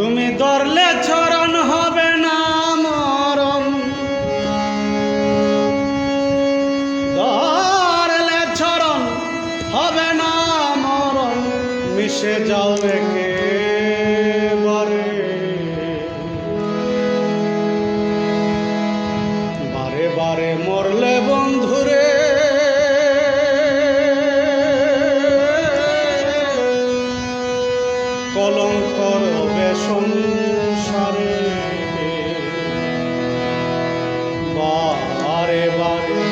তুমি ধরলে চরণ হবে না মরম। ধরলে চরণ হবে না মরম। মিশে যাও একেবারে। বারে বারে বারে মরলে বন্ধুরে। রবে সংসারে বারে বারে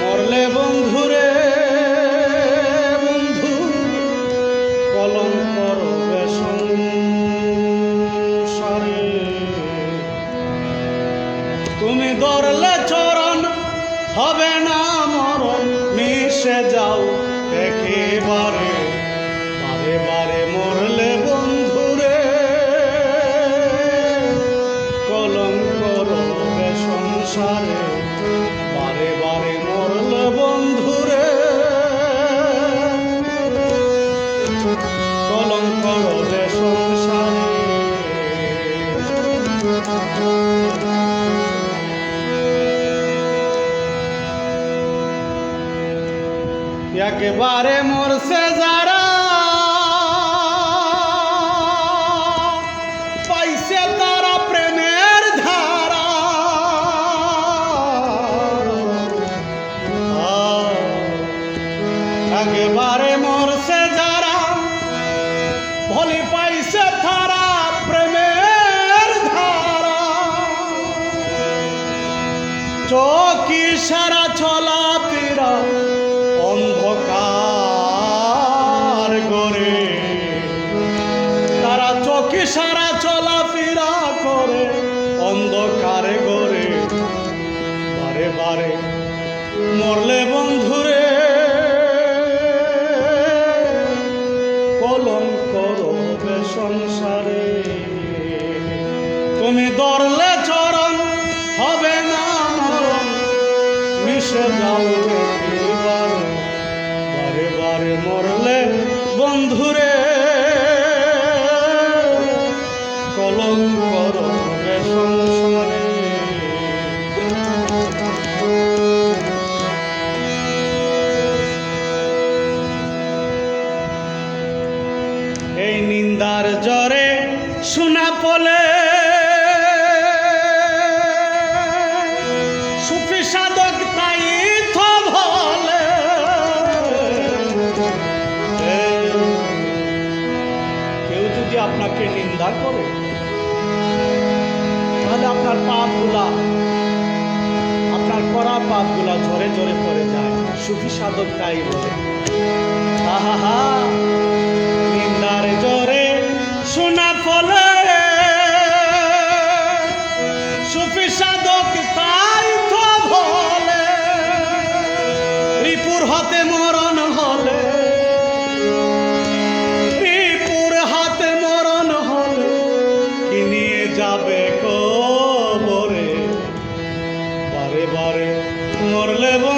মরলে বন্ধুরে, বন্ধু কলঙ্ক রবে সংসারে। তুমি ধরলে চরণ, হবে না মরণ, মিশে যাও একেবারে, বারে বারে মরলে একেবারে মরছে যারা। পাইছে তারা প্রেমের ধারা। একেবারে মরছে যারা ভলি পাইছে তারা প্রেমের ধারা। চকি সারা চলা ফিরা কলঙ্ক রবে সংসারে। তুমি দরলে চরণ হবে না মরণ মিশে যাও আপনাকে নিন্দা করে? তাহলে আপনার পাপগুলা, আপনার করা পাপগুলা ঝরে ঝরে পড়ে যায়। সুফি সাধক তাই বলে। আহা নিন্দার জোরে শোনা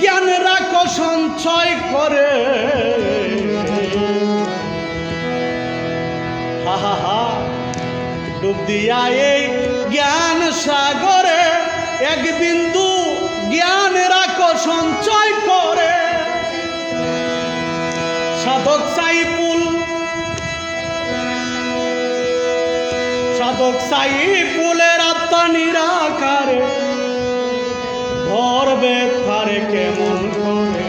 জ্ঞান রাখো, সঞ্চয় করে। হা হা হা। ডুব দিয়া এই জ্ঞান সাগরে, এক বিন্দু জ্ঞান রাখো, সঞ্চয় করে। সাধক সাইপুল সাধক সাই সাইপুলের আত্মা নিরাকারে। ধরবে তারে কেমন করে?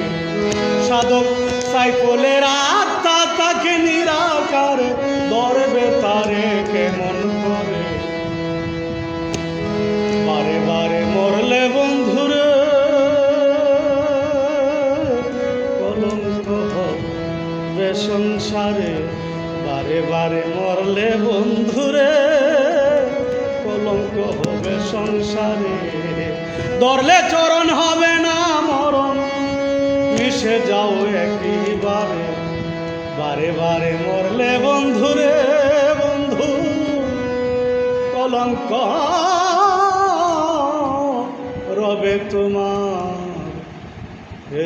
সাধক সাইফুলের আত্মা তাকে নিরাকারে ধরবে তারে কেমন করে? বারে বারে মরলে বন্ধুরে, কলঙ্ক হবে সংসারে বারে বারে মরলে বন্ধুরে, কলঙ্ক হবে সংসারে ধরলে চরণ হবে না মরণ। মিশে যাও একইবারে বারে বারে মরলে বন্ধুরে বন্ধু, কলঙ্ক রবে তোমার এ